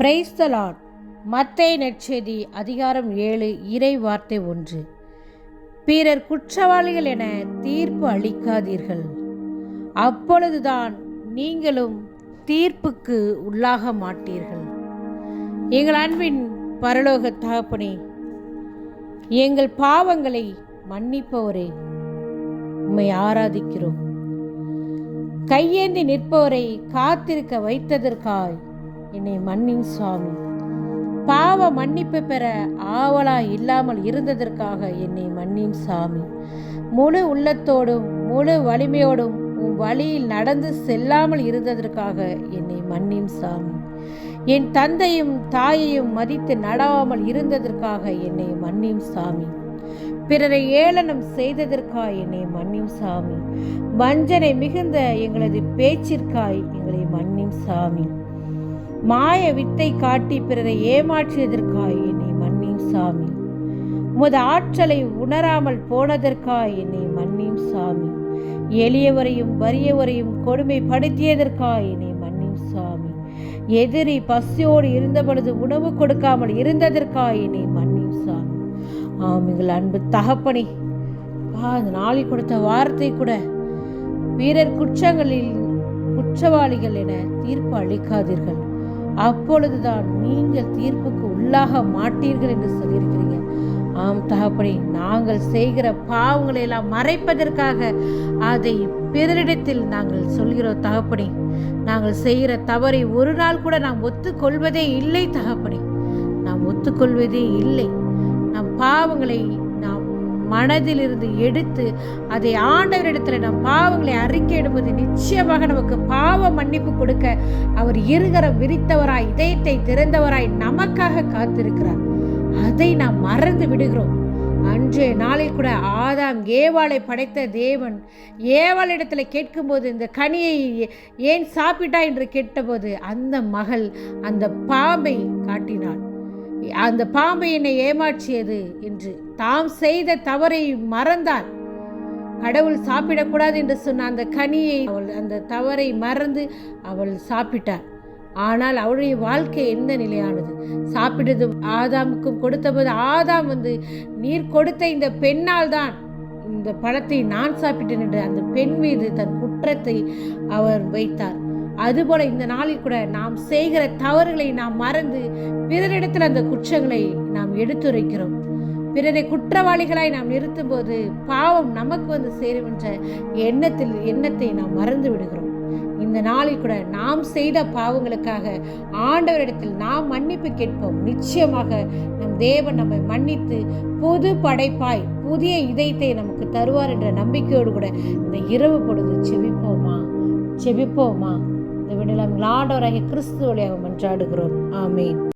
Price மத்தே நெற்செய்தி அதிகாரம் ஏழு இறை வார்த்தை ஒன்று. பிறர் குற்றவாளிகள் என தீர்ப்பு அளிக்காதீர்கள். அப்பொழுதுதான் நீங்களும் தீர்ப்புக்கு உள்ளாக மாட்டீர்கள். எங்கள் அன்பின் பரலோக தகப்பனே எங்கள் பாவங்களை மன்னிப்பவரே உம்மை ஆராதிக்கிறோம். கையேந்தி நிற்பவரை காத்திருக்க வைத்ததற்காய் என்னை மன்னின் சுவாமி. பாவ மன்னிப்பு பெற ஆவலா இல்லாமல் இருந்ததற்காக என்னை மன்னின் சாமி முழு உள்ளத்தோடும் முழு வலிமையோடும் உன் வழியில் நடந்து செல்லாமல் இருந்ததற்காக என்னை மன்னின் சாமி என் தந்தையும் தாயையும் மதித்து நடாமல் இருந்ததற்காக என்னை மன்னியும் சாமி பிறரை ஏளனம் செய்ததற்காய் என்னை மன்னியும் சாமி வஞ்சனை மிகுந்த எங்களது பேச்சிற்காய் எங்களை மன்னியும் சாமி மாய வித்தை காட்டி பிறரை ஏமாற்றியதற்காய் என்னை மன்னியும் சாமி. உமது ஆற்றலை உணராமல் போனதற்காய் என்னை மன்னியும் சாமி. எளியவரையும் வறியவரையும் கொடுமைப்படுத்தியதற்காய் என்னை மன்னியும் சாமி. எதிரி பசியோடு இருந்தபொழுது உணவு கொடுக்காமல் இருந்ததற்காய் என்னை மன்னியும் சாமி. ஆமிகள் அன்பு தகப்பனே பா அந்த நாளில் கொடுத்த வார்த்தை கூட வீரர் குற்றங்களில் குற்றவாளிகள் என தீர்ப்பு அளிக்காதீர்கள். அப்பொழுதுதான் நீங்கள் தீர்ப்புக்கு உள்ளாக மாட்டீர்கள் என்று சொல்லியிருக்கிறீங்க. ஆம் தகப்பனே நாங்கள் செய்கிற பாவங்களை எல்லாம் மறைப்பதற்காக அதை பிறரிடத்தில் நாங்கள் சொல்கிறோம் தகப்பனே. நாங்கள் செய்கிற தவறை ஒரு நாள் கூட நாம் ஒத்துக்கொள்வதே இல்லை தகப்பனே. நாம் ஒத்துக்கொள்வதே இல்லை. நம் பாவங்களை மனதிலிருந்து எடுத்து அதை ஆண்டவரிடத்தில் நம் பாவங்களை அறிக்கையிடும்போது நிச்சயமாக நமக்கு பாவ மன்னிப்பு கொடுக்க அவர் இருகரம் விரித்தவராய் இதயத்தை திறந்தவராய் நமக்காக காத்திருக்கிறார். அதை நாம் மறந்து விடுகிறோம். அன்றைய நாளில் கூட ஆதாம் ஏவாளை படைத்த தேவன் ஏவாளிடத்தில் கேட்கும்போது இந்த கனியை ஏன் சாப்பிட்டா என்று கேட்டபோது அந்த மகள் அந்த பாம்பை காட்டினாள். அந்த பாம்பு என்னை ஏமாற்றியது என்று. தாம் செய்த தவறை மறந்தாள் கடவுள் சாப்பிடக்கூடாது என்று சொன்ன அந்த கனியை அவள் அந்த தவறை மறந்து அவள் சாப்பிட்டாள் ஆனால் அவளுடைய வாழ்க்கை எந்த நிலையானது? சாப்பிட்டது ஆதாமுக்கும் கொடுத்தபோது ஆதாம் வந்து நீர் கொடுத்த இந்த பெண்ணால் தான் இந்த பழத்தை நான் சாப்பிட்டேன் என்று அந்த பெண் மீது தன் குற்றத்தை அவர் வைத்தார். அதுபோல இந்த நாளில் கூட நாம் செய்கிற தவறுகளை நாம் மறந்து பிறரிடத்தில் அந்த குற்றங்களை நாம் எடுத்துரைக்கிறோம். பிறரை குற்றவாளிகளாய் நாம் நிறுத்தும் போது பாவம் நமக்கு வந்து சேரும் என்ற எண்ணத்தில் எண்ணத்தை நாம் மறந்து விடுகிறோம். இந்த நாளில் கூட நாம் செய்த பாவங்களுக்காக ஆண்டவரிடத்தில் நாம் மன்னிப்பு கேட்போம். நிச்சயமாக நம் தேவன் நம்மை மன்னித்து புது படைப்பாய் புதிய இதயத்தை நமக்கு தருவார் என்ற நம்பிக்கையோடு கூட இந்த இரவு பொழுது செபிப்போமா? செபிப்போமா? இந்த விடலாம் ஆண்டவராகிய கிறிஸ்துவோடைய மன்றாடுகிறோம். ஆமேன்.